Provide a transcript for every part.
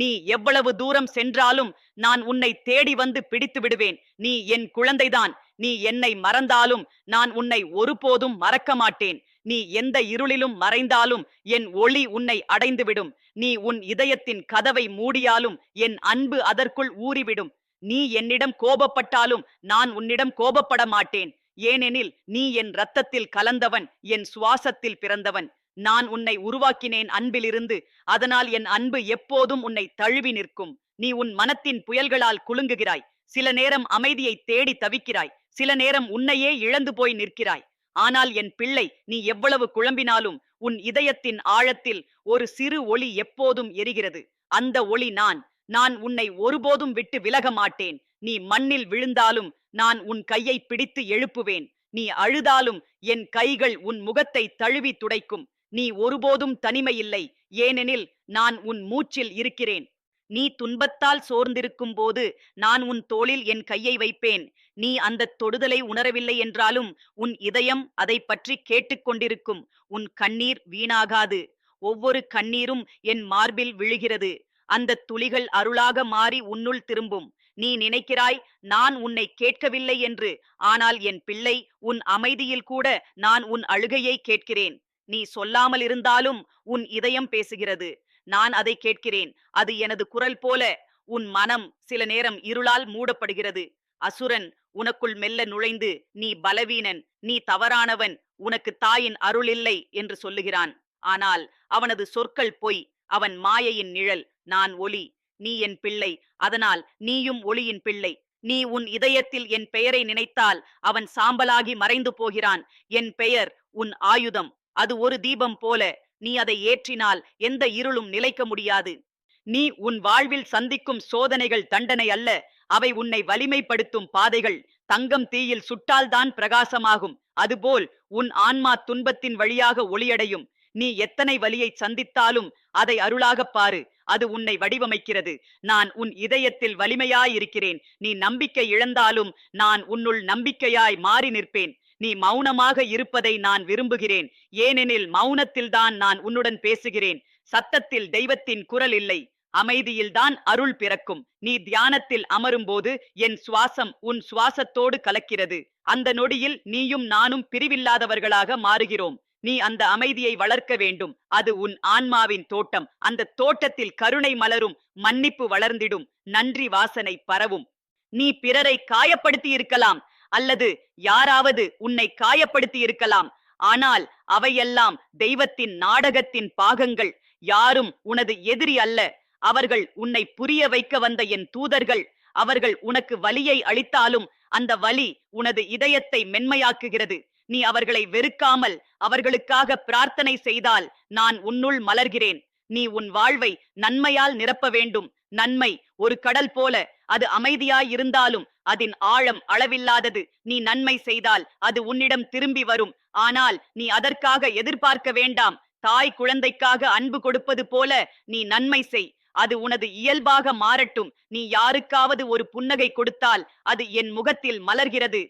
நீ எவ்வளவு தூரம் சென்றாலும் நான் உன்னை தேடி வந்து பிடித்து விடுவேன். நீ என் குழந்தைதான். நீ என்னை மறந்தாலும் நான் உன்னை ஒருபோதும் மறக்க மாட்டேன். நீ எந்த இருளிலும் மறைந்தாலும் என் ஒளி உன்னை அடைந்துவிடும். நீ உன் இதயத்தின் கதவை மூடியாலும் என் அன்பு அதற்குள் ஊறிவிடும். நீ என்னிடம் கோபப்பட்டாலும் நான் உன்னிடம் கோபப்பட மாட்டேன் ஏனெனில் நீ என் ரத்தத்தில் கலந்தவன் என் சுவாசத்தில் பிறந்தவன். நான் உன்னை உருவாக்கினேன் அன்பிலிருந்து. அதனால் என் அன்பு எப்போதும் உன்னை தழுவி நிற்கும். நீ உன் மனத்தின் புயல்களால் குலுங்குகிறாய். சில நேரம் அமைதியை தேடி தவிக்கிறாய். சில நேரம் உன்னையே இழந்து போய் நிற்கிறாய். ஆனால் என் பிள்ளை நீ எவ்வளவு குழம்பினாலும் உன் இதயத்தின் ஆழத்தில் ஒரு சிறு ஒளி எப்போதும் எரிகிறது. அந்த ஒளி நான். நான் உன்னை ஒருபோதும் விட்டு விலக மாட்டேன். நீ மண்ணில் விழுந்தாலும் நான் உன் கையை பிடித்து எழுப்புவேன். நீ அழுதாலும் என் கைகள் உன் முகத்தை தழுவி துடைக்கும். நீ ஒருபோதும் தனிமையில்லை. ஏனெனில் நான் உன் மூச்சில் இருக்கிறேன். நீ துன்பத்தால் சோர்ந்திருக்கும் போது நான் உன் தோளில் என் கையை வைப்பேன். நீ அந்த தொடுதலை உணரவில்லை என்றாலும் உன் இதயம் அதை பற்றி கேட்டுக்கொண்டிருக்கும். உன் கண்ணீர் வீணாகாது. ஒவ்வொரு கண்ணீரும் என் மார்பில் விழுகிறது. அந்த துளிகள் அருளாக மாறி உன்னுள் திரும்பும். நீ நினைக்கிறாய் நான் உன்னை கேட்கவில்லை என்று. ஆனால் என் பிள்ளை உன் அமைதியில் கூட நான் உன் அழுகையை கேட்கிறேன். நீ சொல்லாமல் இருந்தாலும் உன் இதயம் பேசுகிறது. நான் அதை கேட்கிறேன். அது எனது குரல் போல உன் மனம் சில நேரம் இருளால் மூடப்படுகிறது. அசுரன் உனக்குள் மெல்ல நுழைந்து நீ பலவீனன் நீ தவறானவன் உனக்கு தாயின் அருள் இல்லை என்று சொல்லுகிறான். ஆனால் அவனது சொற்கள் பொய் அவன் மாயையின் நிழல் நான் ஒளி நீ என் பிள்ளை அதனால் நீயும் ஒளியின் பிள்ளை. நீ உன் இதயத்தில் என் பெயரை நினைத்தால் அவன் சாம்பலாகி மறைந்து போகிறான். என் பெயர் உன் ஆயுதம் அது ஒரு தீபம் போல. நீ அதை ஏற்றினால் எந்த இருளும் நிலைக்க முடியாது. நீ உன் வாழ்வில் சந்திக்கும் சோதனைகள் தண்டனை அல்ல. அவை உன்னை வலிமைப்படுத்தும் பாதைகள். தங்கம் தீயில் சுட்டால்தான் பிரகாசமாகும். அதுபோல் உன் ஆன்மா துன்பத்தின் வழியாக ஒளியடையும். நீ எத்தனை வலியை சந்தித்தாலும் அதை அருளாகப் பாரு. அது உன்னை வடிவமைக்கிறது. நான் உன் இதயத்தில் வலிமையாயிருக்கிறேன் நீ நம்பிக்கை இழந்தாலும் நான் உன்னுள் நம்பிக்கையாய் மாறி நிற்பேன். நீ மௌனமாக இருப்பதை நான் விரும்புகிறேன். ஏனெனில் மௌனத்தில்தான் நான் உன்னுடன் பேசுகிறேன். சத்தத்தில் தெய்வத்தின் குரல் இல்லை. அமைதியில்தான் அருள் பிறக்கும். நீ தியானத்தில் அமரும்போது என் சுவாசம் உன் சுவாசத்தோடு கலக்கிறது. அந்த நொடியில் நீயும் நானும் பிரிவில்லாதவர்களாக மாறுகிறோம். நீ அந்த அமைதியை வளர்க்க வேண்டும். அது உன் ஆன்மாவின் தோட்டம். அந்த தோட்டத்தில் கருணை மலரும் மன்னிப்பு வளர்ந்திடும். நன்றி வாசனை பரவும். நீ பிறரை காயப்படுத்தி இருக்கலாம். அல்லது யாராவது உன்னை காயப்படுத்தி இருக்கலாம் ஆனால் அவையெல்லாம் தெய்வத்தின் நாடகத்தின் பாகங்கள். யாரும் உனது எதிரி அல்ல. அவர்கள் உன்னை புரிய வைக்க வந்த என் தூதர்கள். அவர்கள் உனக்கு வலியை அளித்தாலும் அந்த வலி உனது இதயத்தை மென்மையாக்குகிறது. நீ அவர்களை வெறுக்காமல் அவர்களுக்காக பிரார்த்தனை செய்தால் நான் உன்னுள் மலர்கிறேன். நீ உன் வாழ்வை நன்மையால் நிரப்ப வேண்டும். நன்மை ஒரு கடல் போல அது அமைதியாயிருந்தாலும் அதன் ஆழம் அளவில்லாதது நீ நன்மை செய்தால் அது உன்னிடம் திரும்பி வரும். ஆனால் நீ அதற்காக எதிர்பார்க்க வேண்டாம். தாய் குழந்தைக்காக அன்பு கொடுப்பது போல நீ நன்மை செய். அது உனது இயல்பாக மாறட்டும். நீ யாருக்காவது ஒரு புன்னகை கொடுத்தால் அது என் முகத்தில் மலர்கிறது.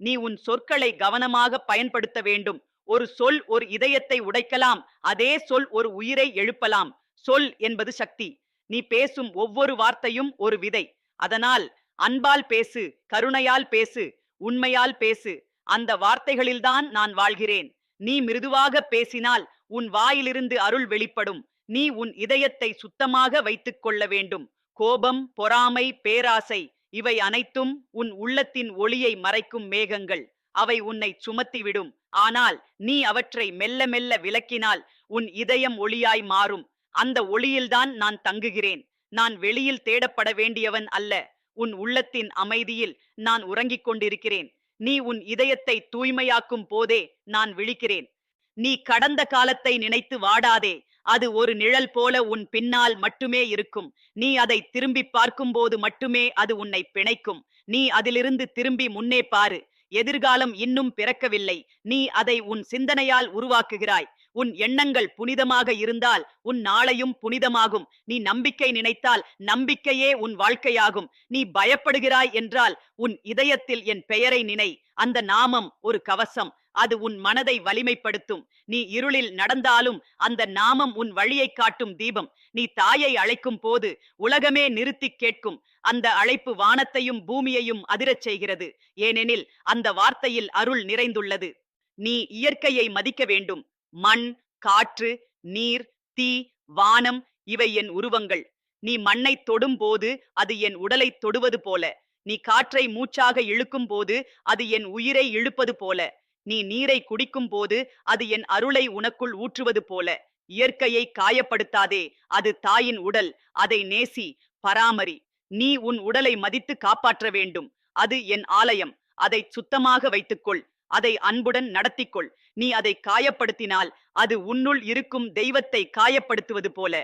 நீ உன் சொற்களை கவனமாக பயன்படுத்த வேண்டும். ஒரு சொல் ஒரு இதயத்தை உடைக்கலாம். அதே சொல் ஒரு உயிரை எழுப்பலாம். சொல் என்பது சக்தி. நீ பேசும் ஒவ்வொரு வார்த்தையும் ஒரு விதை. அதனால் அன்பால் பேசு கருணையால் பேசு உண்மையால் பேசு. அந்த வார்த்தைகளில்தான் நான் வாழ்கிறேன். நீ மிருதுவாக பேசினால் உன் வாயிலிருந்து அருள் வெளிப்படும். நீ உன் இதயத்தை சுத்தமாக வைத்துக் கொள்ள வேண்டும். கோபம் பொறாமை பேராசை இவை அனைத்தும் உன் உள்ளத்தின் ஒளியை மறைக்கும் மேகங்கள். அவை உன்னை சுமத்திவிடும். ஆனால் நீ அவற்றை மெல்ல மெல்ல விலக்கினால் உன் இதயம் ஒளியாய் மாறும். அந்த ஒளியில்தான் நான் தங்குகிறேன். நான் வெளியில் தேடப்பட வேண்டியவன் அல்ல. உன் உள்ளத்தின் அமைதியில் நான் உறங்கிக் கொண்டிருக்கிறேன். நீ உன் இதயத்தை தூய்மையாக்கும் போதே நான் விழிக்கிறேன். நீ கடந்த காலத்தை நினைத்து வாடாதே. அது ஒரு நிழல் போல உன் பின்னால் மட்டுமே இருக்கும். நீ அதை திரும்பி பார்க்கும்போது மட்டுமே அது உன்னை பிணைக்கும். நீ அதிலிருந்து திரும்பி முன்னே பாரு. எதிர்காலம் இன்னும் பிறக்கவில்லை. நீ அதை உன் சிந்தனையால் உருவாக்குகிறாய். உன் எண்ணங்கள் புனிதமாக இருந்தால் உன் நாளையும் புனிதமாகும். நீ நம்பிக்கை நினைத்தால் நம்பிக்கையே உன் வாழ்க்கையாகும். நீ பயப்படுகிறாய் என்றால் உன் இதயத்தில் என் பெயரை நினை. அந்த நாமம் ஒரு கவசம். அது உன் மனதை வலிமைப்படுத்தும். நீ இருளில் நடந்தாலும் அந்த நாமம் உன் வழியை காட்டும் தீபம். நீ தாயை அழைக்கும் போது உலகமே நிறுத்தி கேட்கும். அந்த அழைப்பு வானத்தையும் பூமியையும் அதிரச் செய்கிறது. ஏனெனில் அந்த வார்த்தையில் அருள் நிறைந்துள்ளது. நீ இயற்கையை மதிக்க வேண்டும். மண் காற்று நீர் தீ வானம் இவை என் உருவங்கள். நீ மண்ணை தொடும் போது அது என் உடலை தொடுவது போல. நீ காற்றை மூச்சாக இழுக்கும் போது அது என் உயிரை இழுப்பது போல. நீ நீரை குடிக்கும் போது அது என் அருளை உனக்குள் ஊற்றுவது போல. இயற்கையை காயப்படுத்தாதே அது தாயின் உடல். அதை நேசி பராமரி. நீ உன் உடலை மதித்து காப்பாற்ற வேண்டும். அது என் ஆலயம். அதை சுத்தமாக வைத்துக்கொள். அதை அன்புடன் நடத்திக்கொள். நீ அதை காயப்படுத்தினால் அது உன்னுள் இருக்கும் தெய்வத்தை காயப்படுத்துவது போல.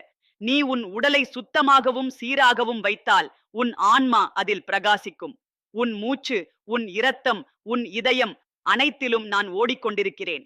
நீ உன் உடலை சுத்தமாகவும் சீராகவும் வைத்தால் உன் ஆன்மா அதில் பிரகாசிக்கும். உன் மூச்சு உன் இரத்தம் உன் இதயம் அனைத்திலும் நான் ஓடிக்கொண்டிருக்கிறேன்.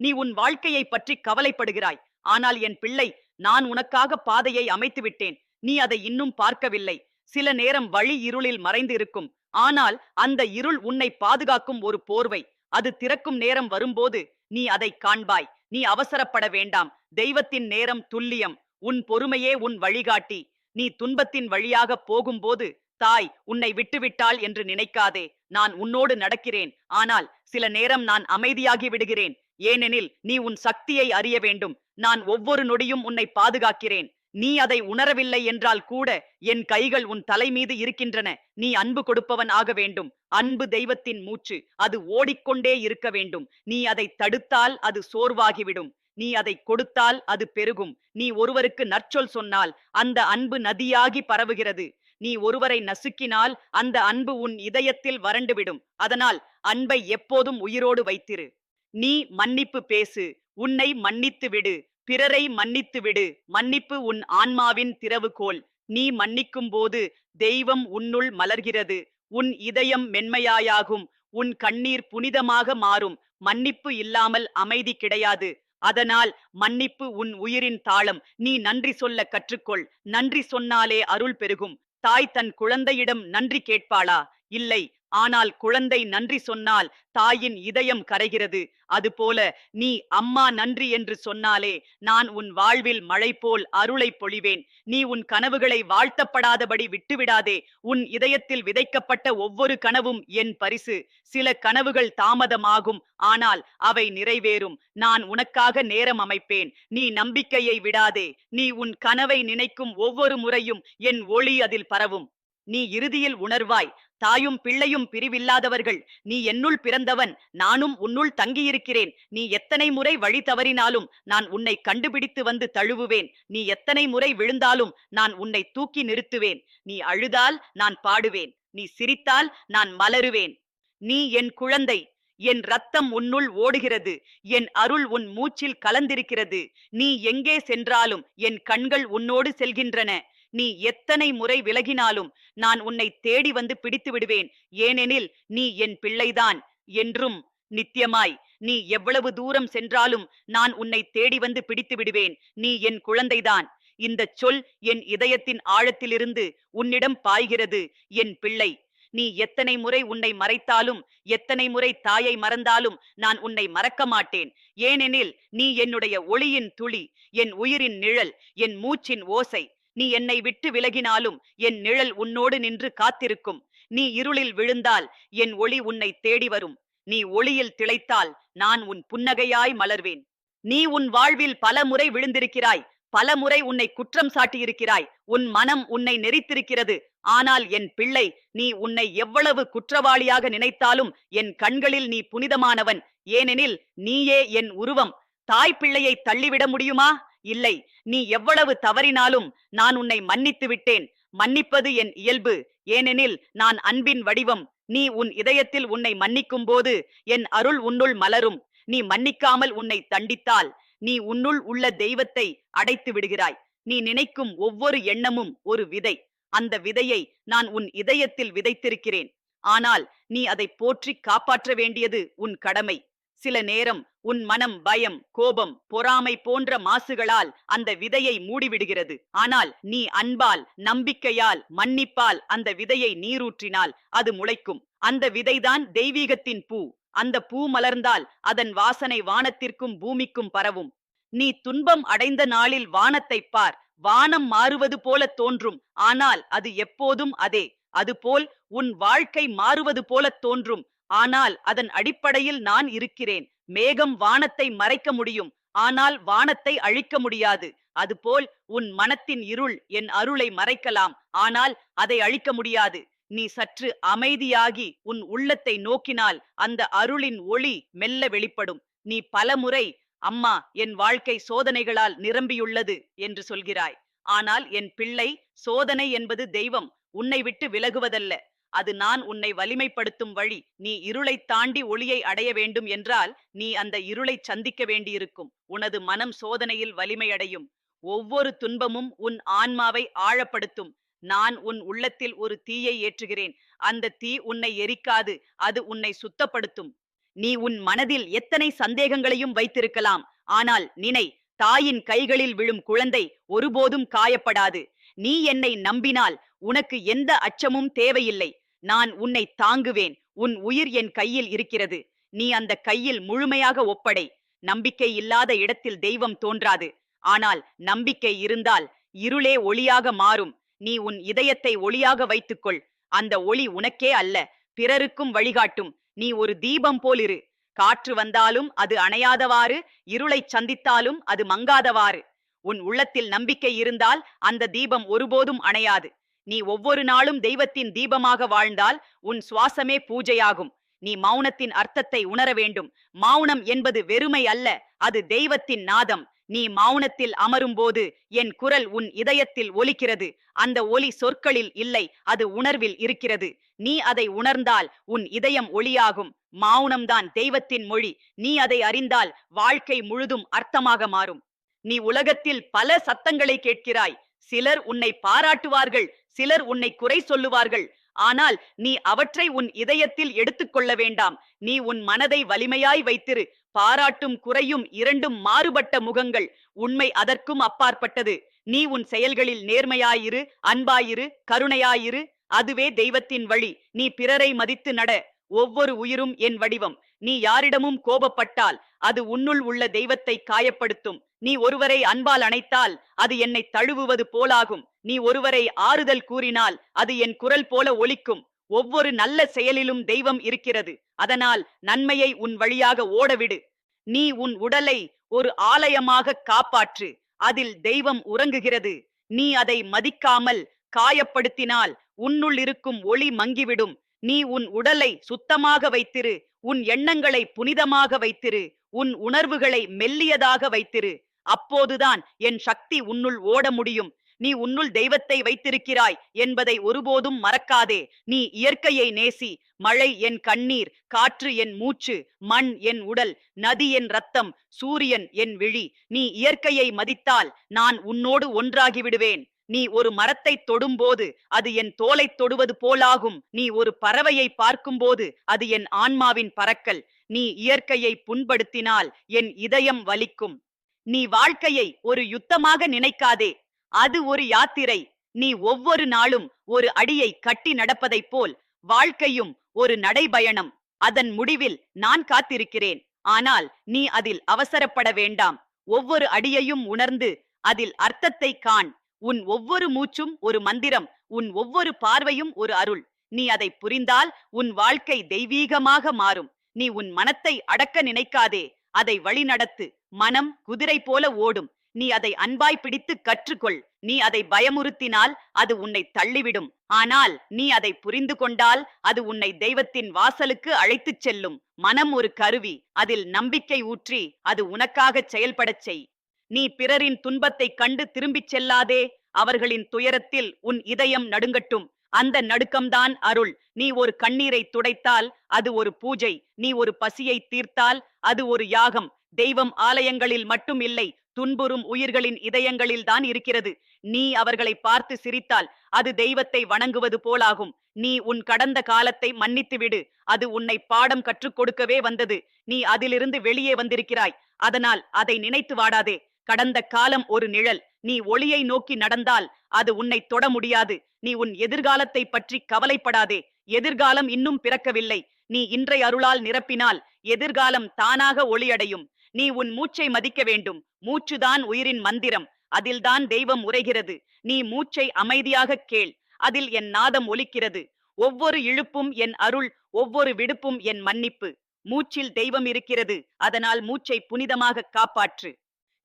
நீ உன் வாழ்க்கையை பற்றி கவலைப்படுகிறாய். ஆனால் என் பிள்ளை நான் உனக்காக பாதையை அமைத்து விட்டேன் நீ அதை இன்னும் பார்க்கவில்லை. சில நேரம் வழி இருளில் மறைந்து இருக்கும் ஆனால் அந்த இருள் உன்னை பாதுகாக்கும் ஒரு போர்வை. அது திறக்கும் நேரம் வரும்போது நீ அதை காண்பாய். நீ அவசரப்பட வேண்டாம். தெய்வத்தின் நேரம் துல்லியம். உன் பொறுமையே உன் வழிகாட்டி. நீ துன்பத்தின் வழியாக போகும்போது தாய் உன்னை விட்டுவிட்டாள் என்று நினைக்காதே. நான் உன்னோடு நடக்கிறேன். ஆனால் சில நேரம் நான் அமைதியாகி விடுகிறேன். ஏனெனில் நீ உன் சக்தியை அறிய வேண்டும். நான் ஒவ்வொரு நொடியும் உன்னை பாதுகாக்கிறேன். நீ அதை உணரவில்லை என்றால் கூட என் கைகள் உன் தலை மீது இருக்கின்றன. நீ அன்பு கொடுப்பவன் ஆக வேண்டும். அன்பு தெய்வத்தின் மூச்சு அது ஓடிக்கொண்டே இருக்க வேண்டும். நீ அதை தடுத்தால் அது சோர்வாகிவிடும். நீ அதை கொடுத்தால் அது பெருகும். நீ ஒருவருக்கு நற்சொல் சொன்னால் அந்த அன்பு நதியாகி பரவுகிறது. நீ ஒருவரை நசுக்கினால் அந்த அன்பு உன் இதயத்தில் வறண்டுவிடும். அதனால் அன்பை எப்போதும் உயிரோடு வைத்திரு. நீ மன்னிப்பு பேசு. உன்னை மன்னித்து விடு. பிறரை மன்னித்து விடு மன்னிப்பு உன் ஆன்மாவின் திறவுகோல். நீ மன்னிக்கும் போது தெய்வம் உன்னுள் மலர்கிறது. உன் இதயம் மென்மையாயாகும். உன் கண்ணீர் புனிதமாக மாறும். மன்னிப்பு இல்லாமல் அமைதி கிடையாது. அதனால் மன்னிப்பு உன் உயிரின் தாளம். நீ நன்றி சொல்ல கற்றுக்கொள். நன்றி சொன்னாலே அருள் பெருகும். தாய் தன் குழந்தையிடம் நன்றி கேட்பாளா? இல்லை. ஆனால் குழந்தை நன்றி சொன்னால் தாயின் இதயம் கரைகிறது. அதுபோல நீ அம்மா நன்றி என்று சொன்னாலே நான் உன் வாழ்வில் மழை போல் அருளை பொழிவேன். நீ உன் கனவுகளை வாழ்த்தப்படாதபடி விட்டுவிடாதே. உன் இதயத்தில் விதைக்கப்பட்ட ஒவ்வொரு கனவும் என் பரிசு. சில கனவுகள் தாமதமாகும் ஆனால் அவை நிறைவேறும். நான் உனக்காக நேரம் அமைப்பேன். நீ நம்பிக்கையை விடாதே. நீ உன் கனவை நினைக்கும் ஒவ்வொரு முறையும் என் ஒளி அதில் பரவும். நீ இறுதியில் உணர்வாய். தாயும் பிள்ளையும் பிரிவில்லாதவர்கள். நீ என்னுள் பிறந்தவன். நானும் உன்னுள் தங்கியிருக்கிறேன். நீ எத்தனை முறை வழி தவறினாலும் நான் உன்னை கண்டுபிடித்து வந்து தழுவுவேன். நீ எத்தனை முறை விழுந்தாலும் நான் உன்னை தூக்கி நிறுத்துவேன். நீ அழுதால் நான் பாடுவேன். நீ சிரித்தால் நான் மலருவேன். நீ என் குழந்தை. என் ரத்தம் உன்னுள் ஓடுகிறது. என் அருள் உன் மூச்சில் கலந்திருக்கிறது. நீ எங்கே சென்றாலும் என் கண்கள் உன்னோடு செல்கின்றன. நீ எத்தனை முறை விலகினாலும் நான் உன்னை தேடி வந்து பிடித்து விடுவேன். ஏனெனில் நீ என் பிள்ளைதான் என்றும் நித்தியமாய். நீ எவ்வளவு தூரம் சென்றாலும் நான் உன்னை தேடி வந்து பிடித்து விடுவேன். நீ என் குழந்தைதான். இந்த சொல் என் இதயத்தின் ஆழத்திலிருந்து உன்னிடம் பாய்கிறது என் பிள்ளை. நீ எத்தனை முறை உன்னை மறைத்தாலும் எத்தனை முறை தாயை மறந்தாலும் நான் உன்னை மறக்க மாட்டேன். ஏனெனில் நீ என்னுடைய ஒளியின் துளி என் உயிரின் நிழல் என் மூச்சின் ஓசை. நீ என்னை விட்டு விலகினாலும் என் நிழல் உன்னோடு நின்று காத்திருக்கும். நீ இருளில் விழுந்தால் என் ஒளி உன்னை தேடி வரும். நீ ஒளியில் திளைத்தால் நான் உன் புன்னகையாய் மலர்வேன். நீ உன் வாழ்வில் பல முறை விழுந்திருக்கிறாய். பல முறை உன்னை குற்றம் சாட்டியிருக்கிறாய். உன் மனம் உன்னை நெறித்திருக்கிறது ஆனால் என் பிள்ளை நீ உன்னை எவ்வளவு குற்றவாளியாக நினைத்தாலும் என் கண்களில் நீ புனிதமானவன். ஏனெனில் நீயே என் உருவம். தாய் பிள்ளையை தள்ளிவிட முடியுமா? இல்லை நீ எவ்வளவு தவறினாலும் நான் உன்னை மன்னித்து விட்டேன். மன்னிப்பது என் இயல்பு. ஏனெனில் நான் அன்பின் வடிவம். நீ உன் இதயத்தில் உன்னை மன்னிக்கும் போது என் அருள் உன்னுள் மலரும். நீ மன்னிக்காமல் உன்னை தண்டித்தால் நீ உன்னுள் உள்ள தெய்வத்தை அடைத்து விடுகிறாய். நீ நினைக்கும் ஒவ்வொரு எண்ணமும் ஒரு விதை. அந்த விதையை நான் உன் இதயத்தில் விதைத்திருக்கிறேன். ஆனால் நீ அதை போற்றி காப்பாற்ற வேண்டியது உன் கடமை. சில நேரம் உன் மனம் பயம் கோபம் பொறாமை போன்ற மாசுகளால் அந்த விதையை மூடிவிடுகிறது. ஆனால் நீ அன்பால் நம்பிக்கையால் மன்னிப்பால் அந்த விதையை நீரூற்றினால் அது முளைக்கும். அந்த விதைதான் தெய்வீகத்தின் பூ. அந்த பூ மலர்ந்தால் அதன் வாசனை வானத்திற்கும் பூமிக்கும் பரவும். நீ துன்பம் அடைந்த நாளில் வானத்தைப் பார். வானம் மாறுவது போல தோன்றும். ஆனால் அது எப்போதும் அதே. அதுபோல் உன் வாழ்க்கை மாறுவது போல தோன்றும். ஆனால் அதன் அடிப்படையில் நான் இருக்கிறேன். மேகம் வானத்தை மறைக்க முடியும். ஆனால் வானத்தை அழிக்க முடியாது. அதுபோல் உன் மனத்தின் இருள் என் அருளை மறைக்கலாம். ஆனால் அதை அழிக்க முடியாது. நீ சற்று அமைதியாகி உன் உள்ளத்தை நோக்கினால் அந்த அருளின் ஒளி மெல்ல வெளிப்படும். நீ பலமுறை அம்மா என் வாழ்க்கை சோதனைகளால் நிரம்பியுள்ளது என்று சொல்கிறாய். ஆனால் என் பிள்ளை சோதனை என்பது தெய்வம். உன்னை விட்டு விலகுவதல்ல. அது நான் உன்னை வலிமைப்படுத்தும் வழி. நீ இருளை தாண்டி ஒளியை அடைய வேண்டும் என்றால் நீ அந்த இருளை சந்திக்க வேண்டியிருக்கும். உனது மனம் சோதனையில் வலிமையடையும். ஒவ்வொரு துன்பமும் உன் ஆன்மாவை ஆழப்படுத்தும். நான் உன் உள்ளத்தில் ஒரு தீயை ஏற்றுகிறேன். அந்த தீ உன்னை எரிக்காது அது உன்னை சுத்தப்படுத்தும். நீ உன் மனதில் எத்தனை சந்தேகங்களையும் வைத்திருக்கலாம். ஆனால் நினை தாயின் கைகளில் விழும் குழந்தை ஒருபோதும் காயப்படாது. நீ என்னை நம்பினால் உனக்கு எந்த அச்சமும் தேவையில்லை. நான் உன்னை தாங்குவேன். உன் உயிர் என் கையில் இருக்கிறது. நீ அந்த கையில் முழுமையாக ஒப்படை. நம்பிக்கை இல்லாத இடத்தில் தெய்வம் தோன்றாது. ஆனால் நம்பிக்கை இருந்தால் இருளே ஒளியாக மாறும். நீ உன் இதயத்தை ஒளியாக வைத்துக்கொள். அந்த ஒளி உனக்கே அல்ல பிறருக்கும் வழிகாட்டும். நீ ஒரு தீபம் போலிரு. காற்று வந்தாலும் அது அணையாதவாறு இருளை சந்தித்தாலும் அது மங்காதவாறு. உன் உள்ளத்தில் நம்பிக்கை இருந்தால் அந்த தீபம் ஒருபோதும் அணையாது. நீ ஒவ்வொரு நாளும் தெய்வத்தின் தீபமாக வாழ்ந்தால் உன் சுவாசமே பூஜையாகும். நீ மௌனத்தின் அர்த்தத்தை உணர வேண்டும். மௌனம் என்பது வெறுமை அல்ல அது தெய்வத்தின் நாதம். நீ மௌனத்தில் அமரும்போது என் குரல் உன் இதயத்தில் ஒலிக்கிறது. அந்த ஒலி சொற்களில் இல்லை அது உணர்வில் இருக்கிறது. நீ அதை உணர்ந்தால் உன் இதயம் ஒளியாகும். மௌனம்தான் தெய்வத்தின் மொழி. நீ அதை அறிந்தால் வாழ்க்கை முழுதும் அர்த்தமாக மாறும். நீ உலகத்தில் பல சத்தங்களை கேட்கிறாய். சிலர் உன்னை பாராட்டுவார்கள் சிலர் உன்னை குறை சொல்லுவார்கள். ஆனால் நீ அவற்றை உன் இதயத்தில் எடுத்துக்கொள்ள வேண்டாம். நீ உன் மனதை வலிமையாய் வைத்திரு. பாராட்டும் குறையும் இரண்டும் மாறுபட்ட முகங்கள். உண்மை அதற்கும் அப்பாற்பட்டது. நீ உன் செயல்களில் நேர்மையாயிரு அன்பாயிரு கருணையாயிரு. அதுவே தெய்வத்தின் வழி. நீ பிறரை மதித்து நட. ஒவ்வொரு உயிரும் என் வடிவம். நீ யாரிடமும் கோபப்பட்டால் அது உன்னுள் உள்ள தெய்வத்தை காயப்படுத்தும். நீ ஒருவரை அன்பால் அணைத்தால் அது என்னை தழுவுவது போலாகும். நீ ஒருவரை ஆறுதல் கூறினால் அது என் குரல் போல ஒலிக்கும். ஒவ்வொரு நல்ல செயலிலும் தெய்வம் இருக்கிறது. அதனால் நன்மையை உன் வழியாக ஓடவிடு. நீ உன் உடலை ஒரு ஆலயமாக காப்பாற்று. அதில் தெய்வம் உறங்குகிறது. நீ அதை மதிக்காமல் காயப்படுத்தினால் உன்னுள் இருக்கும் ஒளி மங்கிவிடும். நீ உன் உடலை சுத்தமாக வைத்திரு. உன் எண்ணங்களை புனிதமாக வைத்திரு. உன் உணர்வுகளை மெல்லியதாக வைத்திரு. அப்போதுதான் என் சக்தி உன்னுள் ஓட முடியும். நீ உன்னுள் தெய்வத்தை வைத்திருக்கிறாய் என்பதை ஒருபோதும் மறக்காதே. நீ இயற்கையை நேசி மழை என் கண்ணீர் காற்று என் மூச்சு மண் என் உடல் நதி என் ரத்தம் சூரியன் என் விழி. நீ இயற்கையை மதித்தால் நான் உன்னோடு ஒன்றாகி விடுவேன் நீ ஒரு மரத்தை தொடும்போது அது என் தோலை தொடுவது போலாகும். நீ ஒரு பறவையை பார்க்கும்போது அது என் ஆன்மாவின் பறக்கல். நீ இயற்கையை புண்படுத்தினால் என் இதயம் வலிக்கும். நீ வாழ்க்கையை ஒரு யுத்தமாக நினைக்காதே. அது ஒரு யாத்திரை. நீ ஒவ்வொரு நாளும் ஒரு அடியை கட்டி நடப்பதைப் போல் வாழ்க்கையும் ஒரு நடைபயணம். அதன் முடிவில் நான் காத்திருக்கிறேன். ஆனால் நீ அதில் அவசரப்பட வேண்டாம். ஒவ்வொரு அடியையும் உணர்ந்து அதில் அர்த்தத்தை காண். உன் ஒவ்வொரு மூச்சும் ஒரு மந்திரம். உன் ஒவ்வொரு பார்வையும் ஒரு அருள். நீ அதை புரிந்தால் உன் வாழ்க்கை தெய்வீகமாக மாறும். நீ உன் மனத்தை அடக்க நினைக்காதே. அதை வழிநடத்து. மனம் குதிரை போல ஓடும். நீ அதை அன்பாய் பிடித்து கற்றுக்கொள். நீ அதை பயமுறுத்தினால் அது உன்னை தள்ளிவிடும். ஆனால் நீ அதை புரிந்து கொண்டால் அது உன்னை தெய்வத்தின் வாசலுக்கு அழைத்துச் செல்லும். மனம் ஒரு கருவி அதில் நம்பிக்கை ஊற்றி அது உனக்காக செயல்படச் செய். நீ பிறரின் துன்பத்தை கண்டு திரும்பிச் செல்லாதே. அவர்களின் துயரத்தில் உன் இதயம் நடுங்கட்டும். அந்த நடுக்கம்தான் அருள். நீ ஒரு கண்ணீரை துடைத்தால் அது ஒரு பூஜை. நீ ஒரு பசியை தீர்த்தால் அது ஒரு யாகம். தெய்வம் ஆலயங்களில் மட்டும் இல்லை துன்புறும் உயிர்களின் இதயங்களில் தான் இருக்கிறது. நீ அவர்களை பார்த்து சிரித்தால் அது தெய்வத்தை வணங்குவது போலாகும். நீ உன் கடந்த காலத்தை மன்னித்து விடு அது உன்னை பாடம் கற்றுக் கொடுக்கவே வந்தது. நீ அதிலிருந்து வெளியே வந்திருக்கிறாய். அதனால் அதை நினைத்து வாடாதே. கடந்த காலம் ஒரு நிழல். நீ ஒளியை நோக்கி நடந்தால் அது உன்னை தொட முடியாது. நீ உன் எதிர்காலத்தை பற்றி கவலைப்படாதே. எதிர்காலம் இன்னும் பிறக்கவில்லை. நீ இன்றை அருளால் நிரப்பினால் எதிர்காலம் தானாக ஒளியடையும். நீ உன் மூச்சை மதிக்க வேண்டும். மூச்சுதான் உயிரின் மந்திரம். அதில்தான் தெய்வம் உரைகிறது. நீ மூச்சை அமைதியாக கேள். அதில் என் நாதம் ஒலிக்கிறது. ஒவ்வொரு இழுப்பும் என் அருள் ஒவ்வொரு விடுப்பும் என் மன்னிப்பு. மூச்சில் தெய்வம் இருக்கிறது. அதனால் மூச்சை புனிதமாக காப்பாற்று.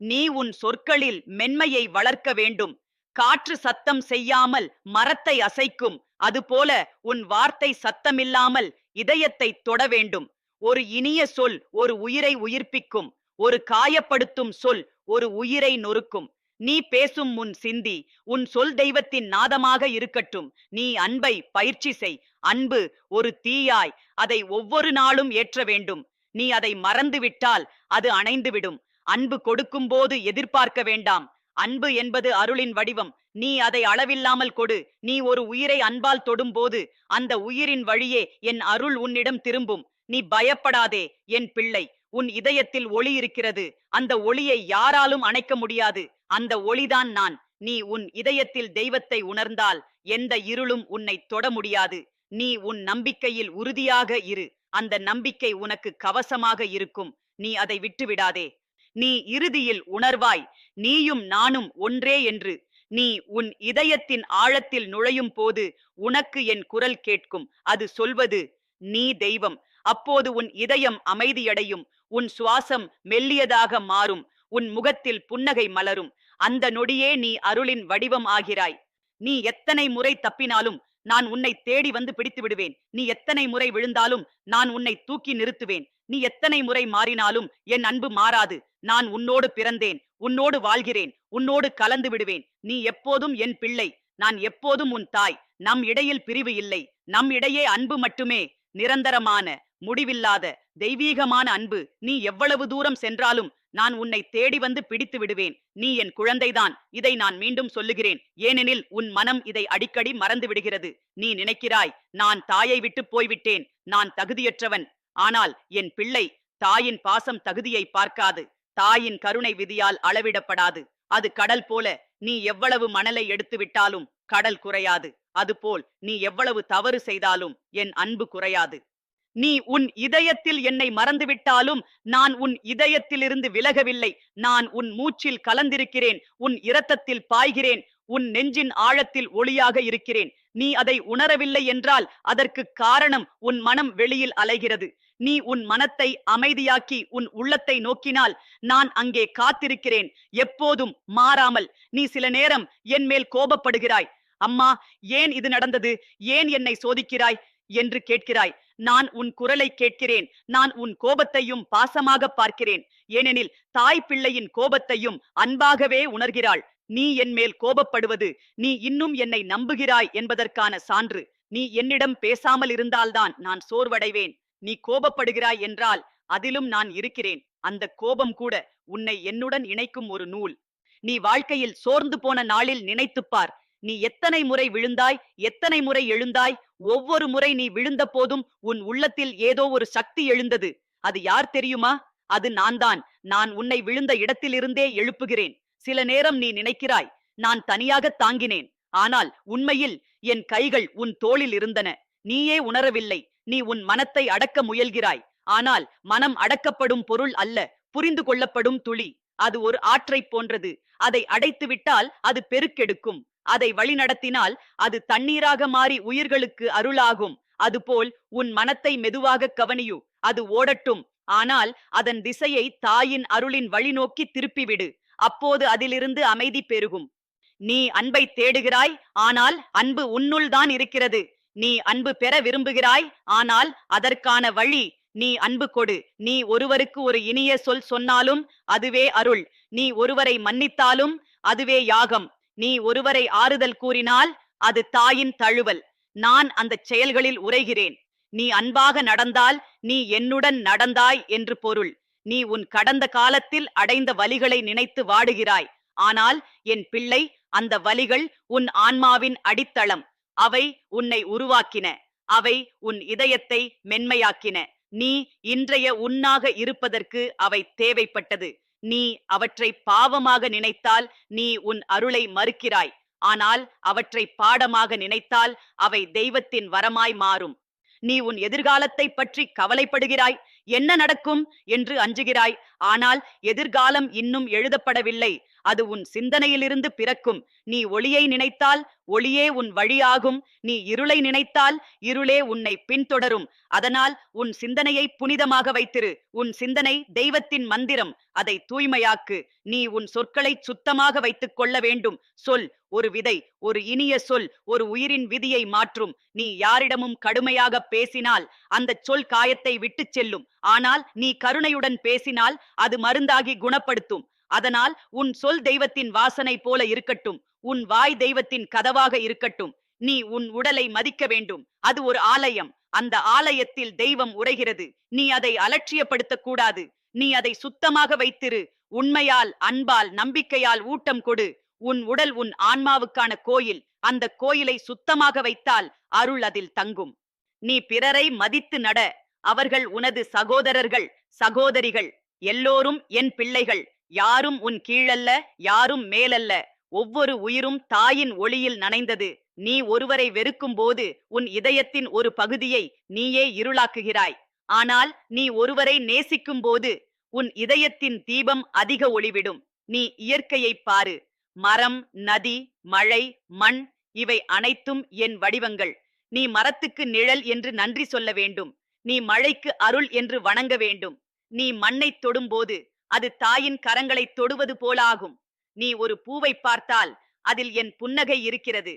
நீ உன் சொற்களில் மென்மையை வளர்க்க வேண்டும். காற்று சத்தம் செய்யாமல் மரத்தை அசைக்கும். அதுபோல உன் வார்த்தை சத்தமில்லாமல் இதயத்தை தொட வேண்டும். ஒரு இனிய சொல் ஒரு உயிரை உயிர்ப்பிக்கும். ஒரு காயப்படுத்தும் சொல் ஒரு உயிரை நொறுக்கும். நீ பேசும் முன் சிந்தி உன் சொல் தெய்வத்தின் நாதமாக இருக்கட்டும். நீ அன்பை பயிற்சி செய். அன்பு ஒரு தீயாய் அதை ஒவ்வொரு நாளும் ஏற்ற வேண்டும். நீ அதை மறந்து விட்டால் அது அணைந்துவிடும். அன்பு கொடுக்கும் போது எதிர்பார்க்க வேண்டாம். அன்பு என்பது அருளின் வடிவம். நீ அதை அளவில்லாமல் கொடு. நீ ஒரு உயிரை அன்பால் தொடும்போது அந்த உயிரின் வழியே என் அருள் உன்னிடம் திரும்பும். நீ பயப்படாதே என் பிள்ளை. உன் இதயத்தில் ஒளி இருக்கிறது. அந்த ஒளியை யாராலும் அணைக்க முடியாது. அந்த ஒளிதான் நான். நீ உன் இதயத்தில் தெய்வத்தை உணர்ந்தால் எந்த இருளும் உன்னை தொட முடியாது. நீ உன் நம்பிக்கையில் உறுதியாக இரு. அந்த நம்பிக்கை உனக்கு கவசமாக இருக்கும். நீ அதை விட்டுவிடாதே. நீ இறுதியில் உணர்வாய். நீயும் நானும் ஒன்றே என்று. நீ உன் இதயத்தின் ஆழத்தில் நுழையும் போது உனக்கு என் குரல் கேட்கும். அது சொல்வது நீ தெய்வம். அப்போது உன் இதயம் அமைதியடையும். உன் சுவாசம் மெல்லியதாக மாறும் உன் முகத்தில் புன்னகை மலரும். அந்த நொடியே நீ அருளின் வடிவம் ஆகிறாய். நீ எத்தனை முறை தப்பினாலும் நான் உன்னை தேடி வந்து பிடித்து விடுவேன். நீ எத்தனை முறை விழுந்தாலும் நான் உன்னை தூக்கி நிறுத்துவேன். நீ எத்தனை முறை மாறினாலும் என் அன்பு மாறாது. நான் உன்னோடு பிறந்தேன் உன்னோடு வாழ்கிறேன் உன்னோடு கலந்து விடுவேன். நீ எப்போதும் என் பிள்ளை நான் எப்போதும் உன் தாய். நம் இடையில் பிரிவு இல்லை. நம் இடையே அன்பு மட்டுமே நிரந்தரமான முடிவில்லாத தெய்வீகமான அன்பு நீ எவ்வளவு தூரம் சென்றாலும் நான் உன்னை தேடி வந்து பிடித்து விடுவேன். நீ என் குழந்தைதான். இதை நான் மீண்டும் சொல்லுகிறேன். ஏனெனில் உன் மனம் இதை அடிக்கடி மறந்து விடுகிறது. நீ நினைக்கிறாய் நான் தாயை விட்டு போய்விட்டேன். நான் தகுதியற்றவன். ஆனால் என் பிள்ளை தாயின் பாசம் தகுதியை பார்க்காது. தாயின் கருணை விதியால் அளவிடப்படாது. அது கடல் போல நீ எவ்வளவு மணலை எடுத்து விட்டாலும் கடல் குறையாது. அதுபோல் நீ எவ்வளவு தவறு செய்தாலும் என் அன்பு குறையாது. நீ உன் இதயத்தில் என்னை மறந்துவிட்டாலும் நான் உன் இதயத்திலிருந்து விலகவில்லை. நான் உன் மூச்சில் கலந்திருக்கிறேன். உன் இரத்தத்தில் பாய்கிறேன். உன் நெஞ்சின் ஆழத்தில் ஒளியாக இருக்கிறேன். நீ அதை உணரவில்லை என்றால் அதற்கு காரணம் உன் மனம் வெளியில் அலைகிறது. நீ உன் மனத்தை அமைதியாக்கி உன் உள்ளத்தை நோக்கினால் நான் அங்கே காத்திருக்கிறேன். எப்போதும் மாறாமல் நீ சில நேரம் என் மேல் கோபப்படுகிறாய். அம்மா ஏன் இது நடந்தது? ஏன் என்னை சோதிக்கிறாய்? என்று கேட்கிறாய். நான் உன் குரலை கேட்கிறேன். நான் உன் கோபத்தையும் பாசமாக பார்க்கிறேன். ஏனெனில் தாய் பிள்ளையின் கோபத்தையும் அன்பாகவே உணர்கிறாள். நீ என் மேல் கோபப்படுவது நீ இன்னும் என்னை நம்புகிறாய் என்பதற்கான சான்று. நீ என்னிடம் பேசாமல் இருந்தால்தான் நான் சோர்வடைவேன். நீ கோபப்படுகிறாய் என்றால் அதிலும் நான் இருக்கிறேன். அந்த கோபம் கூட உன்னை என்னுடன் இணைக்கும் ஒரு நூல். நீ வாழ்க்கையில் சோர்ந்து போன நாளில் நினைத்துப் பார். நீ எத்தனை முறை விழுந்தாய் எத்தனை முறை எழுந்தாய் ஒவ்வொரு முறை நீ விழுந்த போதும் உன் உள்ளத்தில் ஏதோ ஒரு சக்தி எழுந்தது. அது யார் தெரியுமா? அது நான் தான் நான் உன்னை விழுந்த இடத்திலிருந்தே எழுப்புகிறேன். சில நேரம் நீ நினைக்கிறாய் நான் தனியாக தாங்கினேன். ஆனால் உண்மையில் என் கைகள் உன் தோளில் இருந்தன. நீயே உணரவில்லை. நீ உன் மனத்தை அடக்க முயல்கிறாய். ஆனால் மனம் அடக்கப்படும் பொருள் அல்ல புரிந்து கொள்ளப்படும் துளி. அது ஒரு ஆற்றைப் போன்றது. அதை அடைத்து விட்டால் அது பெருக்கெடுக்கும். அதை வழிநடத்தினால் அது தண்ணீராக மாறி உயிர்களுக்கு அருளாகும். அதுபோல் உன் மனத்தை மெதுவாக கவனியு அது ஓடட்டும். ஆனால் அதன் திசையை தாயின் அருளின் வழிநோக்கி திருப்பிவிடு. அப்போது அதிலிருந்து அமைதி பெருகும். நீ அன்பை தேடுகிறாய் ஆனால் அன்பு உன்னுள் தான் இருக்கிறது. நீ அன்பு பெற விரும்புகிறாய் ஆனால் அதற்கான வழி நீ அன்பு கொடு. நீ ஒருவருக்கு ஒரு இனிய சொல் சொன்னாலும் அதுவே அருள். நீ ஒருவரை மன்னித்தாலும் அதுவே யாகம். நீ ஒருவரை ஆறுதல் கூறினால் அது தாயின் தழுவல். நான் அந்த செயல்களில் உரைகிறேன். நீ அன்பாக நடந்தால் நீ என்னுடன் நடந்தாய் என்று பொருள். நீ உன் கடந்த காலத்தில் அடைந்த வலிகளை நினைத்து வாடுகிறாய். ஆனால் என் பிள்ளை அந்த வலிகள் உன் ஆன்மாவின் அடித்தளம். அவை உன்னை உருவாக்கின. அவை உன் இதயத்தை மென்மையாக்கின. நீ இன்றைய உன்னாக இருப்பதற்கு அவை தேவைப்பட்டது. நீ அவற்றை பாவமாக நினைத்தால் நீ உன் அருளை மறுக்கிறாய். ஆனால் அவற்றை பாடமாக நினைத்தால் அவை தெய்வத்தின் வரமாய் மாறும். நீ உன் எதிர்காலத்தை பற்றி கவலைப்படுகிறாய். என்ன நடக்கும்? என்று அஞ்சுகிறாய். ஆனால் எதிர்காலம் இன்னும் எழுதப்படவில்லை. அது உன் சிந்தனையிலிருந்து பிறக்கும். நீ ஒளியை நினைத்தால் ஒளியே உன் வழியாகும். நீ இருளை நினைத்தால் இருளே உன்னை பின்தொடரும். அதனால் உன் சிந்தனையை புனிதமாக வைத்திரு. உன் சிந்தனை தெய்வத்தின் மந்திரம். அதை தூய்மையாக்கு. நீ உன் சொற்களை சுத்தமாக வைத்துக் கொள்ள வேண்டும். சொல் ஒரு விதை ஒரு இனிய சொல் ஒரு உயிரின் விதியை மாற்றும். நீ யாரிடமும் கடுமையாக பேசினால் அந்த சொல் காயத்தை விட்டுச் செல்லும். ஆனால் நீ கருணையுடன் பேசினால் அது மருந்தாகி குணப்படுத்தும். அதனால் உன் சொல் தெய்வத்தின் வாசனை போல இருக்கட்டும். உன் வாய் தெய்வத்தின் கதவாக இருக்கட்டும். நீ உன் உடலை மதிக்க வேண்டும். அது ஒரு ஆலயம். அந்த ஆலயத்தில் தெய்வம் உரைகிறது நீ அதை அலட்சியப்படுத்தக்கூடாது நீ அதை சுத்தமாக வைத்திரு. உண்மையால் அன்பால் நம்பிக்கையால் ஊட்டம் கொடு. உன் உடல் உன் ஆன்மாவுக்கான கோயில். அந்த கோயிலை சுத்தமாக வைத்தால் அருள் அதில் தங்கும். நீ பிறரை மதித்து நட. அவர்கள் உனது சகோதரர்கள் சகோதரிகள் எல்லோரும் என் பிள்ளைகள். யாரும் உன் கீழல்ல யாரும் மேலல்ல. ஒவ்வொரு உயிரும் தாயின் ஒளியில் நனைந்தது. நீ ஒருவரை வெறுக்கும் போது உன் இதயத்தின் ஒரு பகுதியை நீயே இருளாக்குகிறாய். ஆனால் நீ ஒருவரை நேசிக்கும் போது உன் இதயத்தின் தீபம் அதிக ஒளிவிடும். நீ இயற்கையை பாரு. மரம் நதி மழை மண் இவை அனைத்தும் என் வடிவங்கள். நீ மரத்துக்கு நிழல் என்று நன்றி சொல்ல வேண்டும். நீ மழைக்கு அருள் என்று வணங்க வேண்டும். நீ மண்ணைத் தொடும்போது அது தாயின் கரங்களை தொடுவது போலாகும். நீ ஒரு பூவை பார்த்தால் அதில் என் புன்னகை இருக்கிறது.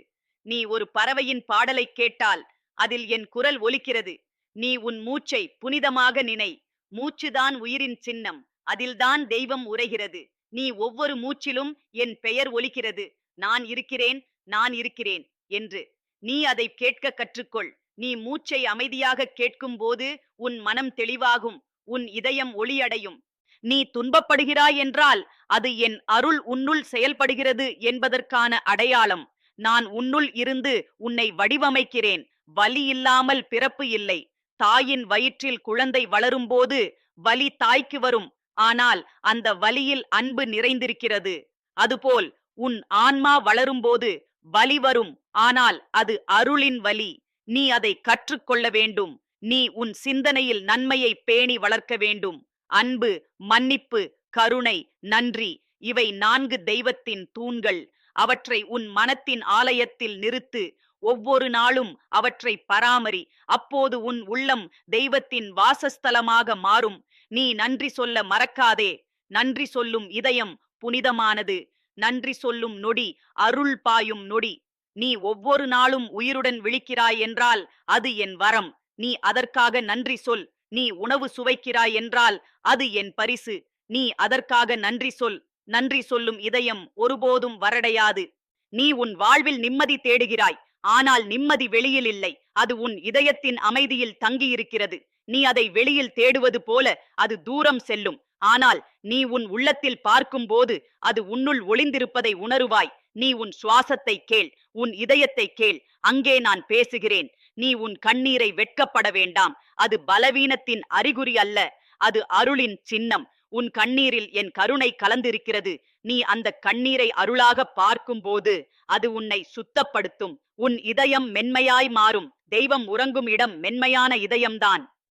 நீ ஒரு பறவையின் பாடலை கேட்டால் அதில் என் குரல் ஒலிக்கிறது. நீ உன் மூச்சை புனிதமாக நினை. மூச்சுதான் உயிரின் சின்னம். அதில்தான் தெய்வம் உரைகிறது நீ ஒவ்வொரு மூச்சிலும் என் பெயர் ஒலிக்கிறது. நான் இருக்கிறேன் நான் இருக்கிறேன் என்று. நீ அதை கேட்க கற்றுக்கொள். நீ மூச்சை அமைதியாக கேட்கும்போது உன் மனம் தெளிவாகும். உன் இதயம் ஒளியடையும். நீ துன்பப்படுகிறாய் என்றால் அது என் அருள் உன்னுள் செயல்படுகிறது என்பதற்கான அடையாளம். நான் உன்னுள் இருந்து உன்னை வடிவமைக்கிறேன். வலி இல்லாமல் பிறப்பு இல்லை. தாயின் வயிற்றில் குழந்தை வளரும்போது வலி தாய்க்கு வரும். ஆனால் அந்த வலியில் அன்பு நிறைந்திருக்கிறது. அதுபோல் உன் ஆன்மா வளரும்போது வலி வரும். ஆனால் அது அருளின் வலி. நீ அதை கற்றுக்கொள்ள வேண்டும். நீ உன் சிந்தனையில் நன்மையை பேணி வளர்க்க வேண்டும். அன்பு மன்னிப்பு கருணை நன்றி இவை நான்கு தெய்வத்தின் தூண்கள். அவற்றை உன் மனத்தின் ஆலயத்தில் நிறுத்து. ஒவ்வொரு நாளும் அவற்றை பராமரி. அப்போது உன் உள்ளம் தெய்வத்தின் வாசஸ்தலமாக மாறும். நீ நன்றி சொல்ல மறக்காதே. நன்றி சொல்லும் இதயம் புனிதமானது. நன்றி சொல்லும் நொடி அருள் பாயும் நொடி. நீ ஒவ்வொரு நாளும் உயிருடன் விழிக்கிறாய் என்றால் அது என் வரம். நீ அதற்காக நன்றி சொல். நீ உணவு சுவைக்கிறாய் என்றால் அது என் பரிசு. நீ அதற்காக நன்றி சொல். நன்றி சொல்லும் இதயம் ஒருபோதும் வரடையாது. நீ உன் வாழ்வில் நிம்மதி தேடுகிறாய். ஆனால் நிம்மதி வெளியில் இல்லை. அது உன் இதயத்தின் அமைதியில் தங்கியிருக்கிறது. நீ அதை வெளியில் தேடுவது போல அது தூரம் செல்லும். ஆனால் நீ உன் உள்ளத்தில் பார்க்கும்போது அது உன்னுள் ஒளிந்திருப்பதை உணருவாய். நீ உன் சுவாசத்தை கேள். உன் இதயத்தை கேள். அங்கே நான் பேசுகிறேன். நீ உன் கண்ணீரை வெட்கப்பட வேண்டாம். அது பலவீனத்தின் அறிகுறி அல்ல. அது அருளின் சின்னம். உன் கண்ணீரில் என் கருணை கலந்திருக்கிறது. நீ அந்த கண்ணீரை அருளாக பார்க்கும்போது அது உன்னை சுத்தப்படுத்தும். உன் இதயம் மென்மையாய் மாறும். தெய்வம் உறங்கும் இடம் மென்மையான இதயம்தான்.